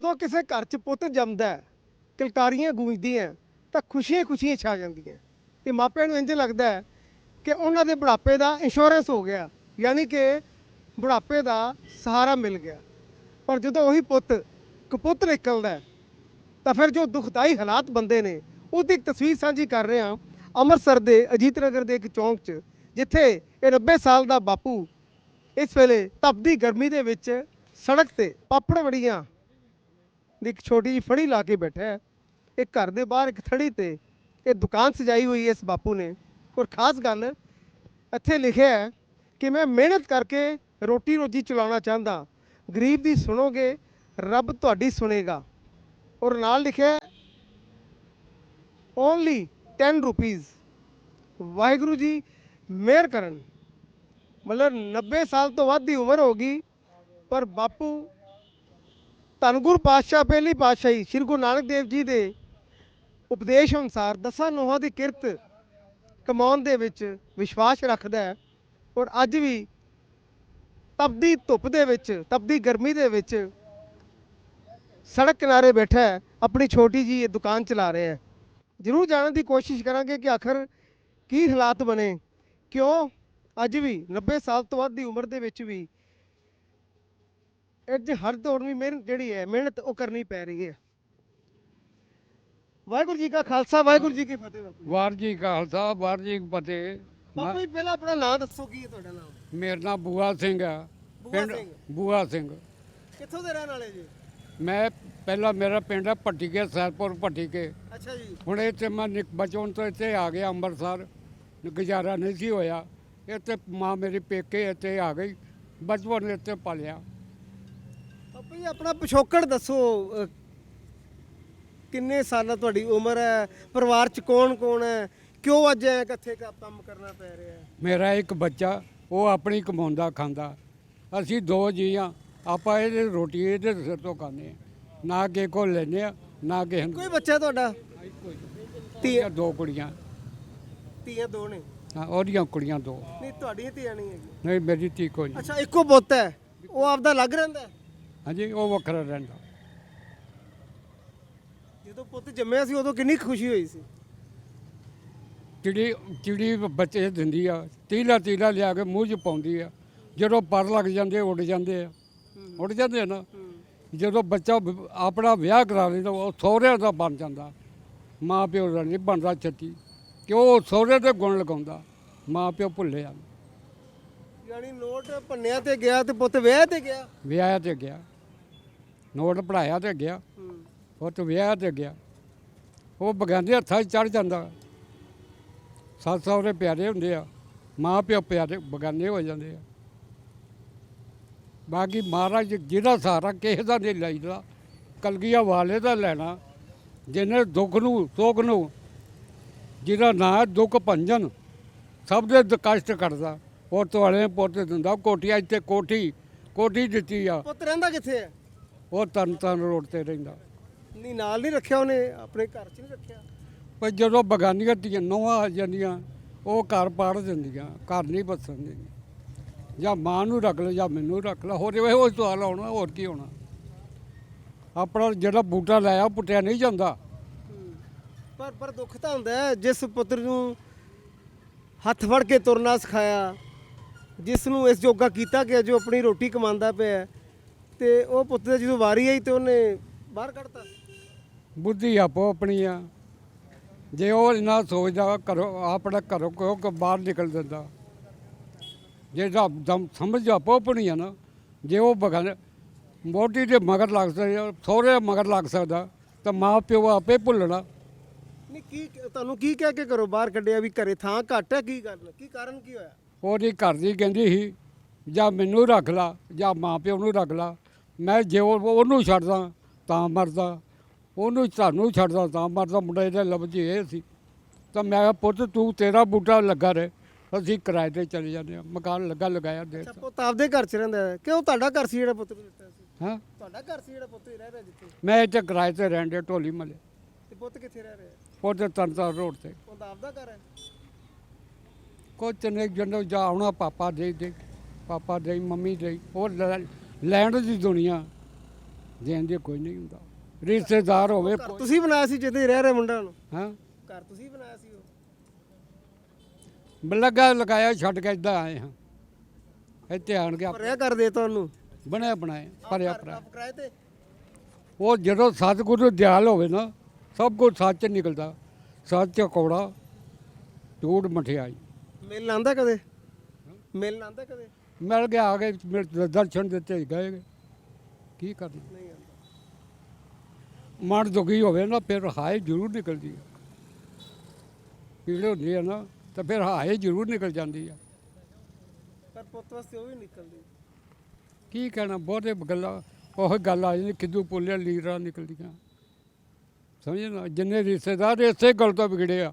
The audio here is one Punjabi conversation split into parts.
ਜਦੋਂ ਕਿਸੇ ਘਰ 'ਚ ਪੁੱਤ ਜੰਮਦਾ ਹੈ, ਕਿਲਕਾਰੀਆਂ ਗੂੰਜਦੀਆਂ ਤਾਂ ਖੁਸ਼ੀਆਂ ਖੁਸ਼ੀਆਂ ਛਾ ਜਾਂਦੀਆਂ ਤੇ ਮਾਪਿਆਂ ਨੂੰ ਇੰਜ ਲੱਗਦਾ ਕਿ ਉਹਨਾਂ ਦੇ ਬੁਢਾਪੇ ਦਾ ਇੰਸ਼ੋਰੈਂਸ ਹੋ ਗਿਆ ਯਾਨੀ ਕਿ ਬੁਢਾਪੇ ਦਾ ਸਹਾਰਾ ਮਿਲ ਗਿਆ। ਪਰ ਜਦੋਂ ਉਹੀ ਪੁੱਤ ਕਪੁੱਤ ਨਿਕਲਦਾ ਤਾਂ ਫਿਰ ਜੋ ਦੁਖਦਾਈ ਹਾਲਾਤ ਬੰਦੇ ਨੇ ਉਹਦੀ ਇੱਕ ਤਸਵੀਰ ਸਾਂਝੀ ਕਰ ਰਹੇ ਹਾਂ ਅੰਮ੍ਰਿਤਸਰ ਦੇ ਅਜੀਤ ਨਗਰ ਦੇ ਇੱਕ ਚੌਂਕ 'ਚ ਜਿੱਥੇ ਇਹ 90 ਸਾਲ ਦਾ ਬਾਪੂ ਇਸ ਵੇਲੇ ਤਪਦੀ ਗਰਮੀ ਦੇ ਵਿੱਚ ਸੜਕ ਤੇ ਪਾਪੜ ਵੜੀਆਂ ਦੀ ਇੱਕ ਛੋਟੀ ਜਿਹੀ ਫੜੀ ਲਾ ਕੇ ਬੈਠਾ ਹੈ। ਇਹ ਘਰ ਦੇ ਬਾਹਰ ਇੱਕ ਥੜੀ ਤੇ ਇਹ ਦੁਕਾਨ ਸਜਾਈ ਹੋਈ ਹੈ ਇਸ ਬਾਪੂ ਨੇ। ਔਰ ਖਾਸ ਗੱਲ ਇੱਥੇ ਲਿਖਿਆ ਹੈ ਕਿ ਮੈਂ ਮਿਹਨਤ ਕਰਕੇ ਰੋਟੀ ਰੋਜੀ ਚਲਾਉਣਾ ਚਾਹੁੰਦਾ ਗਰੀਬ ਦੀ ਸੁਣੋਗੇ, ਰੱਬ ਤੁਹਾਡੀ ਸੁਣੇਗਾ। ਔਰ ਨਾਲ ਲਿਖਿਆ ਓਨਲੀ 10 ਰੁਪੀਸ ਵਾਹਿਗੁਰੂ ਜੀ, ਮਿਹਰ ਕਰਨ। ਮਤਲਬ 90 ਸਾਲ ਤੋਂ ਵੱਧ ਦੀ ਉਮਰ ਹੋ ਗਈ, ਪਰ ਬਾਪੂ ਧੰਨ ਪਾਤਸ਼ਾਹ, ਪਹਿਲੀ ਪਾਤਸ਼ਾਹੀ ਸ੍ਰੀ ਗੁਰੂ ਨਾਨਕ ਦੇਵ ਜੀ ਦੇ ਉਪਦੇਸ਼ ਅਨੁਸਾਰ ਦਸਾਂ ਨੋਹਾਂ ਦੀ ਕਿਰਤ ਕਮਾਉਣ ਦੇ ਵਿੱਚ ਵਿਸ਼ਵਾਸ ਰੱਖਦਾ ਹੈ ਔਰ ਅੱਜ ਵੀ ਤਪਦੀ ਧੁੱਪ ਦੇ ਵਿੱਚ, ਤਪਦੀ ਗਰਮੀ ਦੇ ਵਿੱਚ ਸੜਕ ਕਿਨਾਰੇ ਬੈਠਾ ਹੈ, ਆਪਣੀ ਛੋਟੀ ਜੀ ਇਹ ਦੁਕਾਨ ਚਲਾ ਰਿਹਾ ਹੈ। ਜ਼ਰੂਰ ਜਾਣਨ ਦੀ ਕੋਸ਼ਿਸ਼ ਕਰਾਂਗੇ ਕਿ ਆਖਰ ਕੀ ਹਾਲਾਤ ਬਣੇ। ਕਿਉਂ? ਅੱਜ ਵੀ 90 ਸਾਲ ਤੋਂ ਵੱਧ ਦੀ ਉਮਰ ਦੇ ਵਿੱਚ ਵੀ ਅੱਜ ਹਰ ਦੌਰ ਵੀ ਮਿਹਨਤ ਜਿਹੜੀ ਹੈ ਮਿਹਨਤ ਉਹ ਕਰਨੀ ਪੈ ਰਹੀ ਹੈ। ਵਾਹਿਗੁਰੂ ਜੀ ਕਾ ਖਾਲਸਾ ਵਾਹਿਗੁਰੂ ਜੀ ਕੀ ਫਤਿਹ ਬਾਪੂ ਵਾਰ ਜੀ ਕਾ ਖਾਲਸਾ ਵਾਰ ਜੀ ਕੀ ਫਤਿਹ। ਬਾਪੂ ਜੀ ਪਹਿਲਾਂ ਆਪਣਾ ਨਾਮ ਦੱਸੋ ਕੀ ਹੈ ਤੁਹਾਡਾ ਨਾਮ ਮੇਰਾ ਨਾਮ ਬੂਆ ਸਿੰਘ ਆ ਬੂਆ ਪਿੰਡ ਸਿੰਘ। ਬੂਆ ਸਿੰਘ। ਕਿੱਥੋਂ ਦੇ ਰਹਿਣ ਵਾਲੇ ਜੀ? ਮੈਂ ਪਹਿਲਾਂ ਮੇਰਾ ਪਿੰਡ ਹੈ ਭੱਟੀਕੇ ਸੈਦਪੁਰ ਭੱਟੀਕੇ। ਅੱਛਾ ਜੀ। ਹੁਣ ਇੱਥੇ ਮੈਂ ਨਿਕ ਬਚਪਨ ਤੋਂ ਇੱਥੇ ਆ ਗਿਆ ਅੰਮ੍ਰਿਤਸਰ। ਗੁਜ਼ਾਰਾ ਨਹੀਂ ਸੀ ਹੋਇਆ। ਇੱਥੇ ਮਾਂ ਮੇਰੀ ਪੇਕੇ ਇੱਥੇ ਆ ਗਈ। ਬਚਪਨ ਇੱਥੇ ਪਲਿਆ। ਜੀ ਆਪਣਾ ਪਿਛੋਕੜ ਦੱਸੋ ਕਿੰਨੇ ਸਾਲਾਂ ਤੁਹਾਡੀ ਉਮਰ ਹੈ ਪਰਿਵਾਰ ਚ ਕੌਣ ਕੌਣ ਹੈ ਕਿਉਂ ਅੱਜ ਐ ਕਿੱਥੇ ਕ- ਕੰਮ ਕਰਨਾ ਪੈ ਰਿਹਾ ਹੈ? ਮੇਰਾ ਇੱਕ ਬੱਚਾ ਉਹ ਆਪਣੀ ਕਮਾਉਂਦਾ ਖਾਂਦਾ। ਅਸੀਂ ਦੋ ਜੀ ਆ ਆਪਾਂ ਇਹਦੇ ਰੋਟੀ ਇਹਦੇ ਸਿਰ ਤੋਂ ਖਾਂਦੇ ਆ ਨਾ ਕਿਸੇ ਕੋਲ ਲੈਨੇ ਆ ਨਾ ਨੂੰ। ਕੋਈ ਬੱਚਾ ਤੁਹਾਡਾ? ਧੀਆਂ ਦੋ ਕੁੜੀਆਂ। ਧੀਆਂ ਦੋ ਨੇ? ਹਾਂ ਉਹਦੀਆਂ ਕੁੜੀਆਂ ਦੋ। ਨਹੀਂ ਤੁਹਾਡੀਆਂ ਧੀਆਂ ਨਹੀਂ ਹੈਗੀਆਂ? ਨਹੀਂ ਮੇਰੀ ਧੀ ਕੋਈ ਨਹੀਂ। ਅੱਛਾ ਇੱਕੋ ਪੁੱਤ ਹੈ? ਉਹ ਆਪਦਾ ਲੱਗ ਰਹਿੰਦਾ? ਹਾਂਜੀ ਉਹ ਵੱਖਰਾ ਰਹਿੰਦਾ। ਜਦੋਂ ਪੁੱਤ ਜੰਮਿਆ ਸੀ ਉਦੋਂ ਕਿੰਨੀ ਖੁਸ਼ੀ ਹੋਈ ਸੀ? ਚਿੜੀ ਚਿੜੀ ਬੱਚੇ ਦਿੰਦੀ ਆ ਤੀਲਾ ਤੀਲਾ ਲਿਆ ਕੇ ਮੂੰਹ 'ਚ ਪਾਉਂਦੀ ਆ। ਜਦੋਂ ਪਰ ਲੱਗ ਜਾਂਦੇ ਉੱਡ ਜਾਂਦੇ ਆ। ਉੱਡ ਜਾਂਦੇ ਆ ਨਾ। ਜਦੋਂ ਬੱਚਾ ਆਪਣਾ ਵਿਆਹ ਕਰਾ ਲੈਂਦਾ ਉਹ ਸਹੁਰਿਆਂ ਦਾ ਬਣ ਜਾਂਦਾ। ਮਾਂ ਪਿਓ ਦਾ ਨਹੀਂ ਬਣਦਾ ਛੱਤੀ। ਕਿ ਉਹ ਸਹੁਰੇ ਦੇ ਗੁਣ ਲਗਾਉਂਦਾ। ਮਾਂ ਪਿਓ ਭੁੱਲੇ ਆ। ਯਾਨੀ ਨੋਟ ਭੰਨਿਆ ਤੇ ਗਿਆ ਤੇ ਪੁੱਤ ਵਿਆਹ ਤੇ ਗਿਆ? ਵਿਆਹ ਤੇ ਗਿਆ। ਨੋਟ ਪੜਾਇਆ ਤੇ ਗਿਆ ਉਹ ਤੇ ਵਿਆਹ ਤੇ ਗਿਆ ਉਹ ਬਗਾਨੇ ਹੱਥਾਂ 'ਚ ਚੜ ਜਾਂਦਾ। ਸੱਸ ਸਹੁਰੇ ਪਿਆਰੇ ਹੁੰਦੇ ਆ। ਮਾਂ ਪਿਓ ਪਿਆਰੇ ਬਗਾਨੇ ਹੋ ਜਾਂਦੇ ਆ। ਬਾਕੀ ਮਹਾਰਾਜ ਜਿਹਦਾ ਸਹਾਰਾ ਕਿਸੇ ਦਾ ਨਹੀਂ ਲਈਦਾ ਕਲਗੀਆਂ ਵਾਲੇ ਦਾ ਲੈਣਾ ਜਿਹਨੇ ਦੁੱਖ ਨੂੰ ਸੋਗ ਨੂੰ ਜਿਹਦਾ ਨਾਂ ਦੁੱਖ ਭੰਜਨ ਸਭ ਦੇ ਕਸ਼ਟ ਕੱਟਦਾ। ਪੁੱਤ ਵਾਲੇ ਪੁੱਤ ਦਿੰਦਾ ਕੋਠੀਆਂ ਇੱਥੇ ਕੋਠੀ ਕੋਠੀ ਦਿੱਤੀ ਆ। ਪੁੱਤ ਰਹਿੰਦਾ ਕਿੱਥੇ ਹੈ ਉਹ ਤਨ ਤਨ ਰੋਡ ਤੇ ਰਹਿੰਦਾ। ਨਹੀਂ ਨਾਲ ਨਹੀਂ ਰੱਖਿਆ ਉਹਨੇ? ਆਪਣੇ ਘਰ 'ਚ ਨਹੀਂ ਰੱਖਿਆ? ਪਰ ਜਦੋਂ ਬਗਾਨੀਆਂ ਧੀਆਂ ਨੋਹਾਂ ਆ ਜਾਂਦੀਆਂ ਉਹ ਘਰ ਪਾੜ ਦਿੰਦੀਆਂ ਘਰ ਨਹੀਂ ਬਸਣ ਦਿੰਦੀਆਂ। ਜਾਂ ਮਾਂ ਨੂੰ ਰੱਖ ਲੈ ਜਾਂ ਮੈਨੂੰ ਰੱਖ ਲੈ ਹੋਰ ਇਹ ਉਹ ਸਵਾਲ ਆਉਣਾ ਹੋਰ ਕੀ ਹੋਣਾ। ਆਪਣਾ ਜਿਹੜਾ ਬੂਟਾ ਲਾਇਆ ਉਹ ਪੁੱਟਿਆ ਨਹੀਂ ਜਾਂਦਾ। ਪਰ ਪਰ ਦੁੱਖ ਤਾਂ ਹੁੰਦਾ ਹੈ ਜਿਸ ਪੁੱਤਰ ਨੂੰ ਹੱਥ ਫੜ ਕੇ ਤੁਰਨਾ ਸਿਖਾਇਆ ਜਿਸ ਨੂੰ ਇਸ ਜੋਗਾ ਕੀਤਾ ਗਿਆ ਜੋ ਆਪਣੀ ਰੋਟੀ ਕਮਾਉਂਦਾ ਪਿਆ ਤੇ ਉਹ ਪੁੱਤ ਦੀ ਜਦੋਂ ਵਾਰੀ ਆਈ ਤੇ ਉਹਨੇ ਬਾਹਰ ਕੱਢਤਾ। ਬੁੱਧੀ ਆਪੋ ਆਪਣੀ ਆ। ਜੇ ਉਹ ਇੰਨਾ ਸੋਚਦਾ ਕਰੋ ਆਪਣਾ ਘਰੋਂ ਕੋ ਕੋ ਬਾਹਰ ਨਿਕਲ ਦਿੰਦਾ। ਜੇ ਦਮ ਸਮਝ ਆਪੋ ਆਪਣੀ ਆ ਨਾ ਜੇ ਉਹ ਬਗਨ ਮੋਟੀ ਦੇ ਮਗਰ ਲੱਗ ਸਕਦਾ ਸਹੁਰੇ ਮਗਰ ਲੱਗ ਸਕਦਾ ਤਾਂ ਮਾਂ ਪਿਓ ਆਪੇ ਭੁੱਲਣਾ। ਨਹੀਂ ਕੀ ਤੁਹਾਨੂੰ ਕੀ ਕਹਿ ਕੇ ਕਰੋ ਬਾਹਰ ਕੱਢਿਆ ਵੀ ਘਰੇ ਥਾਂ ਘੱਟ ਹੈ ਕੀ ਗੱਲ? ਕੀ ਕਾਰਨ ਕੀ ਹੋਇਆ? ਉਹਦੀ ਘਰ ਦੀ ਕਹਿੰਦੀ ਸੀ ਜਾਂ ਮੈਨੂੰ ਰੱਖ ਲਾ ਜਾਂ ਮਾਂ ਪਿਓ ਨੂੰ ਰੱਖ ਲਾ। ਮੈਂ ਜੇ ਉਹ- ਉਹਨੂੰ ਛੱਡਦਾ ਤਾਂ ਮਰਦਾ ਉਹਨੂੰ ਤੁਹਾਨੂੰ ਛੱਡਦਾ ਤਾਂ ਮਰਦਾ ਮੁੰਡਾ ਇਹਦੇ ਲਫ਼ਜ਼ ਇਹ ਸੀ। ਤਾਂ ਮੈਂ ਕਿਹਾ ਪੁੱਤ ਤੂੰ ਤੇਰਾ ਬੂਟਾ ਲੱਗਾ ਰਹੇ ਅਸੀਂ ਕਿਰਾਏ ਤੇ ਚਲੇ ਜਾਂਦੇ ਹਾਂ ਮਕਾਨ ਲੱਗਾ ਲਗਾਇਆ ਦੇ। ਅੱਛਾ ਪੁੱਤ ਆਪਦੇ ਘਰ 'ਚ ਰਹਿੰਦਾ ਹੈ। ਕਿਉਂ? ਤੁਹਾਡਾ ਘਰ ਸੀ ਜਿਹੜਾ ਪੁੱਤ ਨੂੰ ਦਿੱਤਾ ਸੀ? ਹਾਂ? ਤੁਹਾਡਾ ਘਰ ਸੀ ਜਿਹੜਾ ਪੁੱਤ ਰਹਿ ਰਿਹਾ ਜਿੱਥੇ? ਮੈਂ ਇੱਥੇ ਕਿਰਾਏ ਤੇ ਰਹਿਣ ਦੇ ਢੋਲੀ ਮਲੇ ਤੇ ਪੁੱਤ ਕਿੱਥੇ ਰਹਿ ਰਿਹਾ? ਉਹਦੇ ਤਨਤਾ ਰੋਡ ਤੇ। ਉਹਦਾ ਆਪਦਾ ਘਰ ਹੈ? ਕੁਛ ਨਹੀਂ ਜਦੋਂ ਜਾ ਆਉਣਾ ਪਾਪਾ ਦੇ ਦੇ ਪਾਪਾ ਦੇ ਮੰਮੀ ਦੇ ਉਹ ਲੈ- ਲੈਂਡ ਦੀ ਦੁਨੀਆ ਦੇਣ ਦੀ ਕੋਈ ਨਹੀਂ ਹੁੰਦਾ। ਰਿਸ਼ਤੇਦਾਰ ਹੋਵੇ ਘਰ ਤੁਸੀਂ ਬਣਾਇਆ ਸੀ ਜਿੱਥੇ ਰਹਿ ਰਹੇ ਮੁੰਡਾ ਨੂੰ? ਹਾਂ। ਘਰ ਤੁਸੀਂ ਬਣਾਇਆ ਸੀ ਉਹ? ਲੱਗਾ ਲਗਾਇਆ ਛੱਡ ਕੇ ਇੱਦਾਂ ਆਏ ਹਾਂ। ਇੱਥੇ ਆਣ ਕੇ ਭਰਿਆ ਕਰ ਦੇ ਤੁਹਾਨੂੰ? ਬਣਿਆ ਬਣਾਏ ਭਰਿਆ ਭਰਿਆ ਆਪ ਕਿਰਾਏ ਤੇ? ਉਹ ਜਦੋਂ ਸਤਿਗੁਰੂ ਦਿਆਲ ਹੋਵੇ ਨਾ ਸਭ ਕੁਝ ਸੱਚ ਨਿਕਲਦਾ। ਸੱਚ ਕੌੜਾ ਝੂਠ ਮਠਿਆਈ। ਮਿਲ ਆਂਦਾ ਕਦੇ? ਮਿਲ ਆਂਦਾ ਕਦੇ? ਮਿਲ ਗਿਆ ਆ ਗਏ ਮੇਰੇ ਦਰਸ਼ਨ ਦਿੱਤੇ ਗਏ। ਕੀ ਕਰਨਾ? ਨਹੀਂ ਆਂਦਾ ਮਨ ਦੁਖੀ ਹੋਵੇ ਨਾ ਫਿਰ ਹਾਏ ਜ਼ਰੂਰ ਨਿਕਲਦੀ ਹੈ ਪੀੜ ਹੁੰਦੀ ਹੈ ਨਾ ਤਾਂ ਫਿਰ ਹਾਏ ਜ਼ਰੂਰ ਨਿਕਲ ਜਾਂਦੀ ਹੈ ਪਰ ਪੁੱਤ ਵਾਸਤੇ ਉਹ ਵੀ ਨਿਕਲਦੀ। ਕੀ ਕਹਿਣਾ ਬਹੁਤੇ ਗੱਲਾਂ ਉਹ ਗੱਲ ਆ ਜਾਂਦੀ ਕਿਦੂ ਪੁੱਲੇ ਲੀਰਾਂ ਨਿਕਲਦੀਆਂ। ਸਮਝੇ ਨਾ ਜਿੰਨੇ ਰਿਸ਼ਤੇਦਾਰ ਇਸੇ ਗੱਲ ਤੋਂ ਵਿਗੜੇ ਆ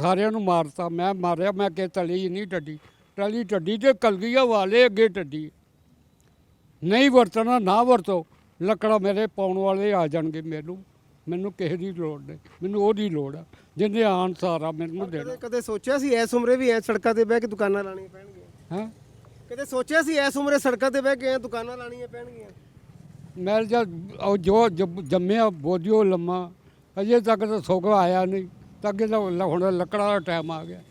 ਸਾਰਿਆਂ ਨੂੰ ਮਾਰਤਾ ਮੈਂ ਮਾਰਿਆ ਮੈਂ ਕਿ ਤਲੀ ਨਹੀਂ ਟੱਡੀ ਟਲੀ ਟੱਡੀ ਤੇ ਕਲਗੀਆਂ ਵਾਲੇ ਅੱਗੇ ਟੱਡੀ ਨਹੀਂ ਵਰਤਣਾ ਨਾ ਵਰਤੋ ਲੱਕੜਾ ਮੇਰੇ ਪਾਉਣ ਵਾਲੇ ਆ ਜਾਣਗੇ ਮੈਨੂੰ। ਮੈਨੂੰ ਕਿਸੇ ਦੀ ਲੋੜ ਨਹੀਂ ਮੈਨੂੰ ਉਹਦੀ ਲੋੜ ਆ ਜਿੰਨੇ ਆਣ ਸਾਰਾ ਮੈਨੂੰ ਦੇਣਾ। ਕਦੇ ਸੋਚਿਆ ਸੀ ਐਸ ਉਮਰੇ ਵੀ ਐ ਸੜਕਾਂ ਤੇ ਬਹਿ ਕੇ ਦੁਕਾਨਾਂ ਲਾਣੀਆਂ ਪੈਣਗੀਆਂ? ਹਾਂ? ਕਦੇ ਸੋਚਿਆ ਸੀ ਐਸ ਉਮਰੇ ਸੜਕਾਂ ਤੇ ਬਹਿ ਕੇ ਐਂ ਦੁਕਾਨਾਂ ਲਾਣੀਆਂ ਪੈਣਗੀਆਂ? ਮੈਂ ਜਦ ਜੋ ਜੰਮ- ਜੰਮਿਆ ਬੋਝਿਓ ਲੰਮਾ ਅਜੇ ਤੱਕ ਤਾਂ ਸੁੱਖ ਆਇਆ ਨਹੀਂ ਤਾਂ ਅੱਗੇ ਤਾਂ ਹੁਣ ਲੱਕੜਾਂ ਦਾ ਟਾਈਮ ਆ ਗਿਆ।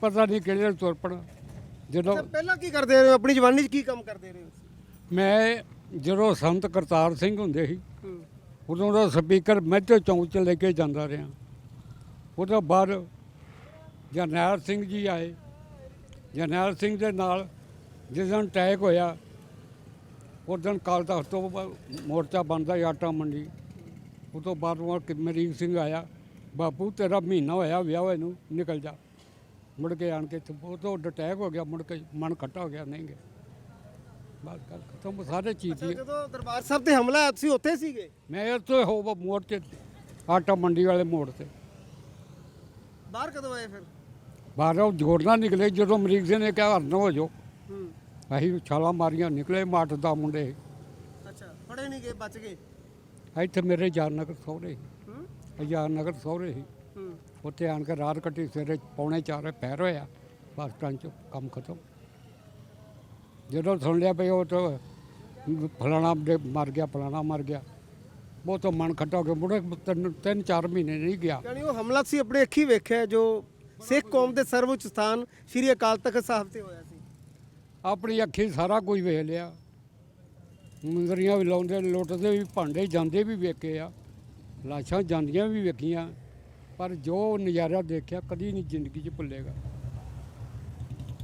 ਪਤਾ ਨਹੀਂ ਕਿਹੜੇ ਵੇਲੇ ਤੁਰ ਪਣਾ ਜਦੋਂ ਅੱਛਾ, ਪਹਿਲਾਂ ਕੀ ਕਰਦੇ ਰਹੇ ਹੋ? ਆਪਣੀ ਜਵਾਨੀ 'ਚ ਕੀ ਕੰਮ ਕਰਦੇ ਰਹੇ ਹੋ? ਮੈਂ ਜਦੋਂ ਸੰਤ ਕਰਤਾਰ ਸਿੰਘ ਹੁੰਦੇ ਸੀ ਹੂੰ। ਉਦੋਂ ਦਾ ਸਪੀਕਰ ਮੱਝੋ ਚੌਂਕ 'ਚ ਲੈ ਕੇ ਜਾਂਦਾ ਰਿਹਾ। ਉਹਦੇ ਬਾਅਦ ਜਰਨੈਲ ਸਿੰਘ ਜੀ ਆਏ। ਜਰਨੈਲ ਸਿੰਘ ਦੇ ਨਾਲ ਜਿਸ ਦਿਨ ਅਟੈਕ ਹੋਇਆ ਉਸ ਦਿਨ ਕਾਲ ਤਖਤ ਤੋਂ ਬ- ਮੋਰਚਾ ਬਣਦਾ ਸੀ ਆਟਾ ਮੰਡੀ। ਉਹ ਤੋਂ ਬਾਅਦ ਉਹ ਮਰੀਕ ਸਿੰਘ ਆਇਆ ਬਾਪੂ ਤੇਰਾ ਮਹੀਨਾ ਹੋਇਆ ਵਿਆਹ ਹੋਏ ਨੂੰ ਨਿਕਲ ਜਾ। ਮੁੜ ਕੇ ਆਣ ਕੇ ਇੱਥੇ ਉਹ ਤੋਂ ਅਟੈਕ ਹੋ ਗਿਆ ਮੁੜ ਕੇ ਮਨ ਖੱਟਾ ਹੋ ਗਿਆ ਨਹੀਂ ਗਿਆ। ਬਸ ਗੱਲ ਖਤਮ ਸਾਰੇ ਚੀਜ਼ ਦੀ ਜਦੋਂ ਦਰਬਾਰ ਸਾਹਿਬ ਤੇ ਹਮਲਾ ਹੋਇਆ ਤੁਸੀਂ ਉੱਥੇ ਸੀਗੇ? ਮੈਂ ਇੱਥੇ ਹੋ ਮੋੜ ਤੇ ਆਟਾ ਮੰਡੀ ਵਾਲੇ ਮੋੜ ਤੇ। ਬਾਹਰ ਕਦੋਂ ਆਏ ਫਿਰ? ਬਾਹਰੋਂ ਜੋੜਨਾ ਨਿਕਲੇ ਜਦੋਂ ਮਰੀਕ ਸਿੰਘ ਨੇ ਕਿਹਾ ਹਰਨ ਹੋ ਜਾਓ। ਹੂੰ। ਅਸੀਂ ਛਾਲਾਂ ਮਾਰੀਆਂ ਨਿਕਲੇ ਮਾਟ ਦਾ ਮੁੰਡੇ। ਅੱਛਾ ਫੜੇ ਨਹੀਂ ਗਏ ਬਚ ਗਏ? ਇੱਥੇ ਮੇਰੇ ਯਾਰ ਨਗਰ ਸਹੁਰੇ। ਹੂੰ। ਯਾਰ ਨਗਰ ਸਹੁਰੇ ਸੀ। ਹੂੰ। ਉੱਥੇ ਆਣ ਕੇ ਰਾਤ ਕੱਟੀ ਸਵੇਰੇ ਪੌਣੇ ਚਾਰ ਪੈਰ ਹੋਇਆ ਬੱਸ ਸਟੈਂਡ 'ਚ ਕੰਮ ਖਤਮ। ਜਦੋਂ ਸੁਣ ਲਿਆ ਪਈ ਉਹ ਤਾਂ ਫਲਾਣਾ ਦੇ ਮਰ ਗਿਆ ਫਲਾਣਾ ਮਰ ਗਿਆ। ਉਹ ਤਾਂ ਮਨ ਖੱਟਾ ਹੋ ਗਿਆ। ਮੁੜੇ ਤਿੰਨ ਤਿੰਨ ਚਾਰ ਮਹੀਨੇ ਨਹੀਂ ਗਿਆ। ਯਾਨੀ ਉਹ ਹਮਲਾ ਤੁਸੀਂ ਆਪਣੀ ਅੱਖੀ ਵੇਖਿਆ ਜੋ ਸਿੱਖ ਕੌਮ ਦੇ ਸਰਵਉੱਚ ਸਥਾਨ ਸ੍ਰੀ ਅਕਾਲ ਤਖਤ ਸਾਹਿਬ ਤੇ ਹੋਇਆ ਸੀ। ਆਪਣੀ ਅੱਖੀ ਸਾਰਾ ਕੁਝ ਵੇਖ ਲਿਆ। ਮੁੰਦਰੀਆਂ ਵੀ ਲਾਉਂਦੇ ਲੁੱਟਦੇ ਵੀ ਭਾਂਡੇ ਜਾਂਦੇ ਵੀ ਵੇਖੇ ਆ। ਲਾਸ਼ਾਂ ਜਾਂਦੀਆਂ ਵੀ ਵੇਖੀਆਂ। ਪਰ ਜੋ ਨਜ਼ਾਰਾ ਦੇਖਿਆ ਕਦੀ ਨਹੀਂ ਜ਼ਿੰਦਗੀ 'ਚ ਭੁੱਲੇਗਾ।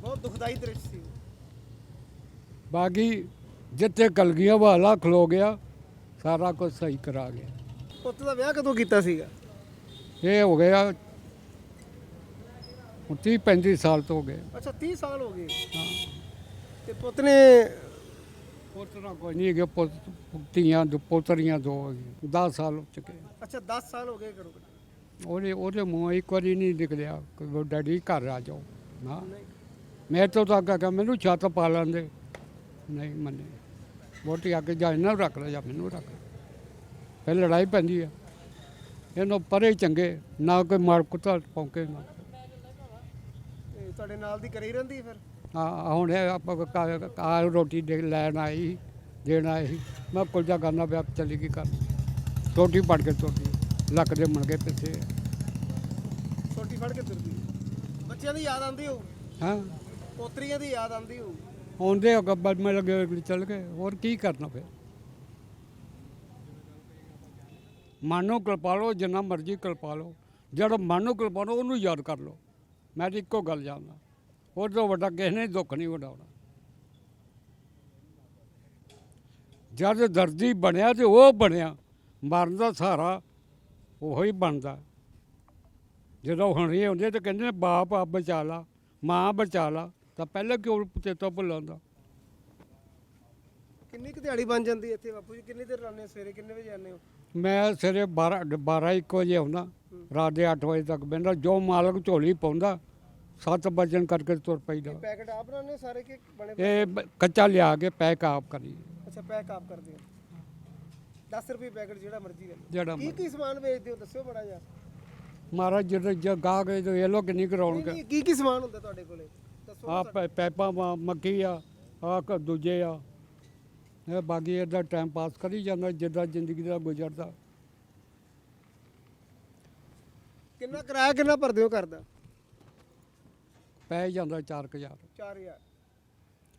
ਬਹੁਤ ਦੁਖਦਾਈ ਦ੍ਰਿਸ਼ ਸੀ। ਬਾਕੀ ਜਿੱਥੇ ਕਲਗੀਆਂ ਵਾਲਾ ਖਲੋ ਗਿਆ ਸਾਰਾ ਕੁਝ ਸਹੀ ਕਰਾ ਗਿਆ। ਪੁੱਤ ਦਾ ਵਿਆਹ ਕਦੋਂ ਕੀਤਾ ਸੀਗਾ? ਇਹ ਹੋ ਗਿਆ 30 35 ਸਾਲ ਤੋਂ ਹੋ ਗਏ। ਅੱਛਾ 30 ਸਾਲ ਹੋ ਗਏ। ਹਾਂ। ਤੇ ਪੁੱਤ ਨੇ ਪੋਤਰਾ ਕੋਈ ਨਹੀਂ ਗਿਆ ਪੁੱਤੀਆਂ ਦੋ ਪੋਤਰੀਆਂ ਦੋ ਹੋ ਗਈਆਂ 10 ਸਾਲ ਹੋ ਚੁੱਕੇ। ਅੱਛਾ 10 ਸਾਲ ਹੋ ਗਏ ਕਰੋ। ਉਹਦੇ ਉਹਦੇ ਮੂੰਹ ਇੱਕ ਵਾਰੀ ਨਹੀਂ ਨਿਕਲਿਆ ਕਿ ਡੈਡੀ ਘਰ ਆ ਜਾਓ। ਨਾ। ਮੈਂ ਤੋਂ ਤਾਂ ਅੱਗਾ ਮੈਨੂੰ ਛੱਤ ਪਾ ਲੈਂਦੇ ਨਹੀਂ ਮੰਨੇ। ਵੋਟੀ ਅੱਗੇ ਜਾ ਇਹਨਾਂ ਨੂੰ ਰੱਖ ਲੈ ਜਾਂ ਮੈਨੂੰ ਰੱਖ। ਫਿਰ ਲੜਾਈ ਪੈਂਦੀ ਆ। ਇਹਨੂੰ ਪਰੇ ਚੰਗੇ ਨਾ ਕੋਈ ਮਾਰ ਕੁੱਤਾ ਪੌਂਕੇ ਨਾ। ਤੇ ਤੁਹਾਡੇ ਨਾਲ ਦੀ ਕਰੀ ਰਹਿੰਦੀ ਫਿਰ? ਆ ਹੁਣ ਇਹ ਆਪਾਂ ਕਾ- ਆ ਰੋਟੀ ਦੇ ਲੈਣ ਆਈ ਦੇਣ ਆਈ। ਮੈਂ ਕੁਲਜਾ ਕਰਨਾ ਪਿਆ ਚੱਲੀ ਕੀ ਕਰ ਰੋਟੀ ਪੜ ਕੇ ਤੋੜੀ ਲੱਕ ਦੇ ਮਣ ਕੇ ਪਿੱਛੇ। ਛੋਟੀ ਫੜ ਕੇ ਤੁਰਦੀ ਬੱਚਿਆਂ ਦੀ ਯਾਦ ਆਉਂਦੀ ਹੋਊ। ਹਾਂ। ਪੋਤਰੀਆਂ ਦੀ ਯਾਦ ਆਉਂਦੀ ਹੋਊ। ਆਉਂਦੇ ਹੋ ਗੱਬਰ ਮੇ ਲੱਗੇ ਚੱਲ ਗਏ। ਹੋਰ ਕੀ ਕਰਨਾ ਫਿਰ? ਮਨ ਕਲਪਾ ਲਓ ਜਿੰਨਾ ਮਰਜ਼ੀ ਕਲਪਾ ਲਓ ਮਨ ਕਲਪਾ ਲਓ ਉਹਨੂੰ ਯਾਦ ਕਰ ਲਓ। ਮੈਂ ਤਾਂ ਇੱਕੋ ਗੱਲ ਜਾਣਦਾ। ਉਹ ਤੋਂ ਵੱਡਾ ਕਿਸੇ ਨੇ ਦੁੱਖ ਨਹੀਂ ਵਡਾਉਣਾ। ਜਦ ਦਰਦੀ ਬਣਿਆ ਤੇ ਉਹ ਬਣਿਆ। ਮਰਨ ਦਾ ਸਹਾਰਾ ਉਹੋ ਬਣਦਾ। ਜਦੋਂ ਹੁਣ ਇਹ ਹੁੰਦੇ ਤਾਂ ਕਹਿੰਦੇ ਨੇ ਬਾਪ ਆ ਬਚਾ ਲਾ ਮਾਂ ਬਚਾ ਲਾ ਤਾਂ ਪਹਿਲਾਂ ਕਿਉਂ ਚੇਤਾ ਭੁੱਲਾਂਦਾ ਕਿੰਨੀ ਕੁ ਦਿਹਾੜੀ ਬਣ ਜਾਂਦੀ ਹੈ ਇੱਥੇ ਬਾਪੂ ਜੀ? ਕਿੰਨੀ ਦੇਰ ਰਹਿੰਦੇ ਹੋ ਸਵੇਰੇ? ਕਿੰਨੇ ਵਜੇ ਆਉਂਦੇ ਹੋ? ਮੈਂ ਸਵੇਰੇ 12 12 1 ਵਜੇ ਆਉਂਦਾ। ਰਾਤ ਦੇ 8 ਵਜੇ ਤੱਕ ਬਹਿੰਦਾ। ਜੋ ਮਾਲਕ ਝੋਲੀ ਪਾਉਂਦਾ 7 ਵਜਨ ਕਰਕੇ ਤੁਰ ਪੈਂਦਾ। ਪੈਕਟ ਆਪ ਬਣਾਉਂਦੇ ਹੋ ਸਾਰੇ ਕਿ ਬਣੇ ਇਹ ਬ- ਕੱਚਾ ਲਿਆ ਕੇ ਪੈਕ ਆਪ ਕਰੀ। ਅੱਛਾ ਪੈਕ ਆਪ ਕਰਦੇ ਹੋ। 10 ਰੁਪਏ ਪੈਕਟ ਜਿਹੜਾ ਮਰਜ਼ੀ ਲੈ ਲਓ। ਜਿਹੜਾ ਕੀ ਕੀ ਸਮਾਨ ਵੇਚਦੇ ਹੋ? ਦੱਸਿਓ ਬੜਾ ਜਿਹਾ। ਮਹਾਰਾਜ ਜਦੋਂ ਜਗਾ ਗਏ ਤੇ ਇਹ ਲੋਕ ਨਹੀਂ ਕਰਾਉਣਗੇ ਕੀ ਕੀ ਸਮਾਨ ਹੁੰਦਾ ਤੁਹਾਡੇ ਕੋਲੇ? ਦੱਸੋ ਆ ਪੈਪਾਂ ਵਾ- ਮੱਕੀ ਆ ਆ ਕ ਦੂਜੇ ਆ। ਇਹ ਬਾਕੀ ਇਹਦਾ ਟਾਈਮ ਪਾਸ ਕਰੀ ਜਾਂਦਾ ਜਿੱਦਾਂ ਜ਼ਿੰਦਗੀ ਦਾ ਗੁਜ਼ਰਦਾ। ਕਿੰਨਾ ਕਿਰਾਇਆ ਕਿੰਨਾ ਭਰਦੇ ਹੋ ਕਰਦਾ ਪੈ ਜਾਂਦਾ 4000 4000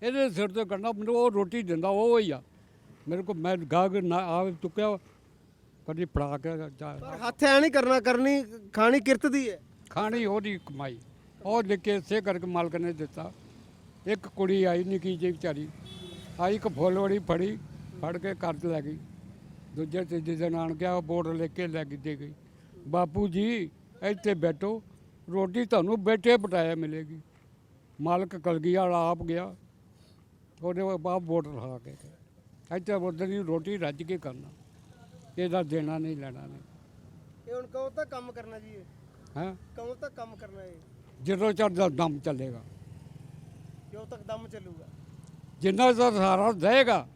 ਇਹਦੇ ਸਿਰ ਤੇ ਕਰਨਾ ਮੈਨੂੰ ਉਹ ਰੋਟੀ ਦਿੰਦਾ ਉਹ ਹੀ ਆ। ਮੇਰੇ ਕੋਲ ਮੈਂ ਗਾਹਕ ਨਾ ਆਵੇ ਚੁੱਕਿਆ ਕਦੀ ਫੜਾ ਕੇ ਜਾ ਪਰ ਹੱਥ ਐ ਨਹੀਂ ਕਰਨਾ ਕਰਨੀ ਖਾਣੀ ਕਿਰਤ ਦੀ ਹੈ। ਖਾਣੀ ਉਹਦੀ ਕਮਾਈ। ਉਹ ਲਿਖੇ ਇਸੇ ਕਰਕੇ ਮਾਲਕ ਨੇ ਦਿੱਤਾ। ਇੱਕ ਕੁੜੀ ਆਈ ਨਿੱਕੀ ਜਿਹੀ ਵਿਚਾਰੀ। ਆਈ ਇੱਕ ਫੁੱਲਵੜੀ ਫੜੀ ਫੜ ਕੇ 'ਚ ਲੈ ਗਈ। ਦੂਜੇ ਤੀਜੇ ਦਿਨ ਆਣ ਕੇ ਉਹ ਬੋਰਡ ਲੈ ਕੇ ਲੈ ਗਈ ਦੇ ਗਈ। ਬਾਪੂ ਜੀ ਇੱਥੇ ਬੈਠੋ। ਰੋਟੀ ਤੁਹਾਨੂੰ ਬੈਠੇ ਬਟਾਇਆ ਮਿਲੇਗੀ। ਮਾਲਕ ਕਲਗੀ ਵਾਲਾ ਆਪ ਗਿਆ। ਉਹਦੇ ਬਾਪ ਬੋਰਡ ਲਾ ਕੇ ਇੱਥੇ ਉਧਰ ਦੀ ਰੋਟੀ ਰੱਜ ਕੇ ਕਰਨਾ। ਇਹਦਾ ਦੇਣਾ ਨਹੀਂ ਲੈਣਾ ਨਹੀਂ। ਇਹ ਹੁਣ ਕਦੋਂ ਤੱਕ ਕੰਮ ਕਰਨਾ ਜੀ ਇਹ। ਹੈ? ਕਦੋਂ ਤੱਕ ਕੰਮ ਕਰਨਾ ਇਹ। ਜਦੋਂ ਚੜਦਾ ਦਮ ਚੱਲੇਗਾ। ਜਦੋਂ ਤੱਕ ਦਮ ਚੱਲੂਗਾ। ਜਿੰਨਾ ਚਿਰ ਸਹਾਰਾ ਦੇਗਾ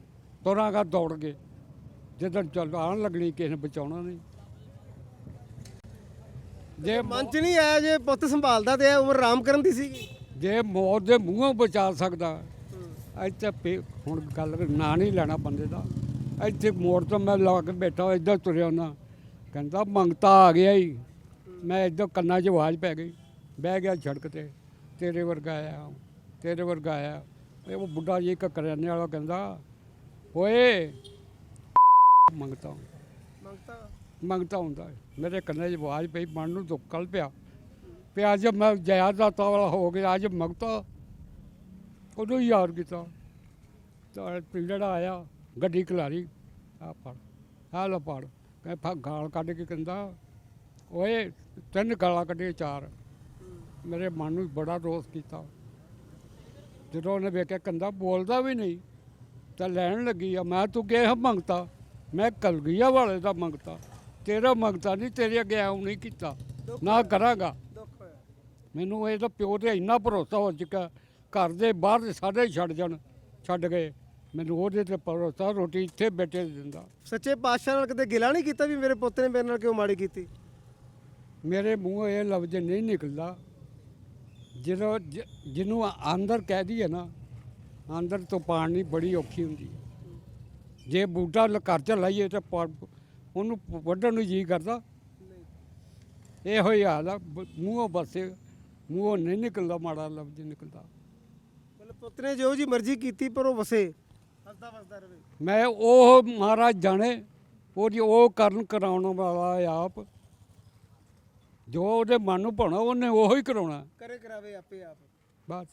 ਤੁਰਾਂਗਾ ਦੌੜ ਕੇ। ਜਦੋਂ ਚੱਲ ਆਣ ਲੱਗਣੀ ਕਿਸੇ ਨੇ ਬਚਾਉਣਾ ਨਹੀਂ। ਜੇ ਮਨ ਚ ਨਹੀਂ ਆਇਆ ਜੇ ਪੁੱਤ ਸੰਭਾਲਦਾ ਤੇ ਇਹ ਉਮਰ ਆਰਾਮ ਕਰਨ ਦੀ ਸੀਗੀ? ਜੇ ਮੌਤ ਦੇ ਮੂੰਹੋਂ ਬਚਾ ਸਕਦਾ। ਇੱਥੇ ਪੇ- ਹੁਣ ਗੱਲ ਨਾਂ ਨਹੀਂ ਲੈਣਾ ਬੰਦੇ ਦਾ। ਇੱਥੇ ਮੋੜ ਤੋਂ ਮੈਂ ਲਾ ਕੇ ਬੈਠਾ ਇੱਧਰ ਤੁਰਿਆ ਨਾ ਕਹਿੰਦਾ ਮੰਗਤਾ ਆ ਗਿਆ ਹੀ ਮੈਂ ਇੱਧਰ ਕੰਨਾਂ 'ਚ ਆਵਾਜ਼ ਪੈ ਗਈ। ਬਹਿ ਗਿਆ ਸੜਕ ਤੇ। ਤੇਰੇ ਵਰਗਾ ਆਇਆ ਤੇਰੇ ਵਰਗਾ ਆਇਆ। ਇਹ ਉਹ ਬੁੱਢਾ ਜੀ ਇੱਕ ਕਰਿਆਨੇ ਵਾਲਾ ਕਹਿੰਦਾ ਓਏ! ਮੰਗਤਾ ਮੰਗਤਾ? ਮੰਗਤਾ ਹੁੰਦਾ। ਮੇਰੇ ਕੰਨੇ 'ਚ ਆਵਾਜ਼ ਪਈ ਮਨ ਨੂੰ ਦੁੱਖ ਕਲ ਪਿਆ। ਪਿਆ ਜਦ ਮੈਂ ਜਇਆ ਦਾ ਵਾਲਾ ਹੋ ਗਿਆ ਅੱਜ ਮੰਗਤਾ। ਉਦੋਂ ਯਾਦ ਕੀਤਾ। ਤਾਂ ਜਿਹੜਾ ਆਇਆ। ਗੱਡੀ ਖਲਾਰੀ ਆ ਫੜ ਆ ਲੋ ਫੜ ਕਹੇ ਫਾ ਗਾਲ ਕੱਢ ਕੇ ਕਹਿੰਦਾ ਓਏ ਤਿੰਨ ਗਾਲਾਂ ਕੱਢੇ ਚਾਰ। ਮੇਰੇ ਮਨ ਨੂੰ ਬੜਾ ਰੋਸ ਕੀਤਾ। ਜਦੋਂ ਉਹਨੇ ਵੇਖਿਆ ਕੰਦਾ ਬੋਲਦਾ ਵੀ ਨਹੀਂ ਤਾਂ ਲੈਣ ਲੱਗੀ ਆ ਮੈਂ ਤੂੰ ਕਿਹਾ ਮੰਗਤਾ ਮੈਂ ਕਲਗੀਆ ਵਾਲੇ ਦਾ ਮੰਗਤਾ ਤੇਰਾ ਮੰਗਤਾ ਨਹੀਂ ਤੇਰੇ ਅੱਗੇ ਆਉਂ ਨਹੀਂ ਕੀਤਾ ਨਾ ਕਰਾਂਗਾ। ਮੈਨੂੰ ਇਹਦਾ ਪਿਓ ਤੇ ਇੰਨਾ ਭਰੋਸਾ ਹੋ ਚੁੱਕਾ ਘਰ ਦੇ ਬਾਹਰ ਸਾਰੇ ਛੱਡ ਜਾਣ ਛੱਡ ਗਏ। ਮੈਨੂੰ ਉਹਦੇ ਤੇ ਭਰੋਸਾ ਰੋਟੀ ਇੱਥੇ ਬੈਠੇ ਦਿੰਦਾ। ਸੱਚੇ ਪਾਤਸ਼ਾਹ ਨਾਲ ਕਦੇ ਗਿਲਾ ਨਹੀਂ ਕੀਤਾ ਵੀ ਮੇਰੇ ਪੁੱਤ ਨੇ ਮੇਰੇ ਨਾਲ ਕਿਉਂ ਮਾੜੀ ਕੀਤੀ? ਮੇਰੇ ਮੂੰਹੋਂ ਇਹ ਲਫ਼ਜ਼ ਨਹੀਂ ਨਿਕਲਦਾ। ਜਦੋਂ ਜਿਹਨੂੰ ਅੰਦਰ ਕਹਿ ਦਈਏ ਨਾ ਅੰਦਰ ਤੋਂ ਪਾਣੀ ਬੜੀ ਔਖੀ ਹੁੰਦੀ ਹੈ। ਜੇ ਬੂਟਾ ਘਰ ਚ ਲਾਈਏ ਤਾਂ ਉਹਨੂੰ ਵੱਢਣ ਨੂੰ ਜੀ ਕਰਦਾ। ਇਹੋ ਹੀ ਹਾਲ ਆ। ਮੂੰਹੋਂ ਬਸੇ ਮੂੰਹੋਂ ਨਹੀਂ ਨਿਕਲਦਾ ਮਾੜਾ ਲਫ਼ਜ਼ ਨਿਕਲਦਾ। ਮਤਲਬ ਪੁੱਤ ਨੇ ਜੋ ਜੀ ਮਰਜ਼ੀ ਕੀਤੀ ਪਰ ਉਹ ਵਸੇ। ਹੱਸਦਾ ਵਸਦਾ ਰਵੇ ਮੈਂ ਉਹ ਮਹਾਰਾਜ ਜਾਣੇ ਉਹਦੀ ਉਹ ਕਰਨ ਕਰਾਉਣ ਵਾਲਾ ਆਪ। ਜੋ ਉਹਦੇ ਮਨ ਨੂੰ ਭਾਉਣਾ ਉਹਨੇ ਉਹੀ ਹੀ ਕਰਾਉਣਾ। ਕਰੇ ਕਰਾਵੇ ਆਪੇ ਆਪ। ਬਸ।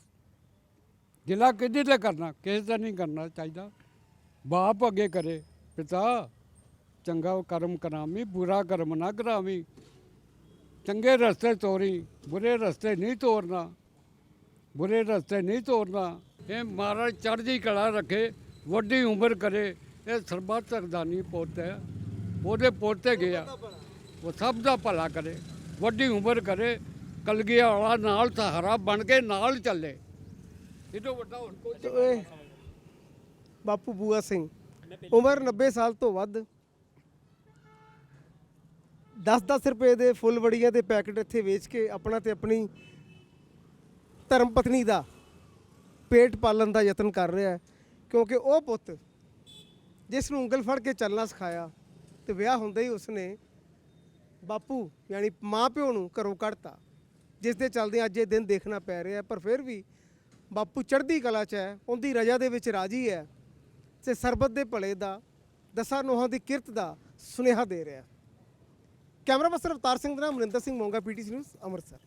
ਗਿਲਾ ਕਿਹਦੇ ਤੇ ਕਰਨਾ? ਕਿਸੇ ਤੇ ਨਹੀਂ ਕਰਨਾ ਚਾਹੀਦਾ। ਬਾਪ ਅੱਗੇ ਕਰੇ। ਪਿਤਾ ਚੰਗਾ ਕਰਮ ਕਰਾਮੀ ਬੁਰਾ ਕਰਮ ਨਾ ਕਰਾਮੀ ਚੰਗੇ ਰਸਤੇ ਤੋਰੀ ਬੁਰੇ ਰਸਤੇ ਨਹੀਂ ਤੋਰਨਾ। ਬੁਰੇ ਰਸਤੇ ਨਹੀਂ ਤੋਰਨਾ। ਇਹ ਮਹਾਰਾਜ ਚੜ੍ਹਦੀ ਕਲਾ ਰੱਖੇ। ਵੱਡੀ ਉਮਰ ਕਰੇ, ਇਹ ਸਰਬੱਤ ਸਰਦਾਨੀ ਪੁੱਤ ਹੈ। ਉਹਦੇ ਪੋਤੇ ਗਿਆ ਉਹ ਸਭ ਦਾ ਭਲਾ ਕਰੇ, ਵੱਡੀ ਉਮਰ ਕਰੇ, ਕਲਗੀਆ ਵਾਲਾ ਨਾਲ ਸਹਾਰਾ ਬਣ ਕੇ ਨਾਲ ਚੱਲੇ। ਇਹਦੋਂ ਵੱਡਾ ਹੋਰ ਕੋਈ ਤੇ ਓਏ। ਬਾਪੂ ਬੂਆ ਸਿੰਘ, ਉਮਰ 90 ਸਾਲ ਤੋਂ ਵੱਧ। 10-10 ਰੁਪਏ ਦੇ ਫੁੱਲ ਵੜੀਆਂ ਦੇ ਪੈਕਟ ਇੱਥੇ ਵੇਚ ਕੇ ਆਪਣਾ ਤੇ ਆਪਣੀ ਧਰਮ ਪਤਨੀ ਦਾ ਪੇਟ ਪਾਲਣ ਦਾ ਯਤਨ ਕਰ ਰਿਹਾ ਹੈ। ਕਿਉਂਕਿ ਉਹ ਪੁੱਤ ਜਿਸ ਨੂੰ ਉਂਗਲ ਫੜ ਕੇ ਚੱਲਣਾ ਸਿਖਾਇਆ ਤੇ ਵਿਆਹ ਹੁੰਦੇ ਹੀ ਉਸਨੇ ਬਾਪੂ ਯਾਨੀ ਮਾਂ ਪਿਓ ਨੂੰ ਘਰੋਂ ਕੱਢਤਾ, ਜਿਸ ਦੇ ਚੱਲਦੇ ਅੱਜ ਇਹ ਦਿਨ ਦੇਖਣਾ ਪੈ ਰਿਹਾ। ਪਰ ਫਿਰ ਵੀ ਬਾਪੂ ਚੜ੍ਹਦੀ ਕਲਾ 'ਚ ਹੈ, ਉਹਦੀ ਰਜਾ ਦੇ ਵਿੱਚ ਰਾਜੀ ਹੈ ਤੇ ਸਰਬਤ ਦੇ ਭਲੇ ਦਾ, ਦਸਾਂ ਨੋਹਾਂ ਦੀ ਕਿਰਤ ਦਾ ਸੁਨੇਹਾ ਦੇ ਰਿਹਾ। ਕੈਮਰਾ ਪਰਸਨ ਅਵਤਾਰ ਸਿੰਘ ਦਾ ਨਾਮ ਮਨਿੰਦਰ ਸਿੰਘ ਮੋਂਗਾ, ਪੀਟੀਸੀ ਨਿਊਜ਼, ਅੰਮ੍ਰਿਤਸਰ।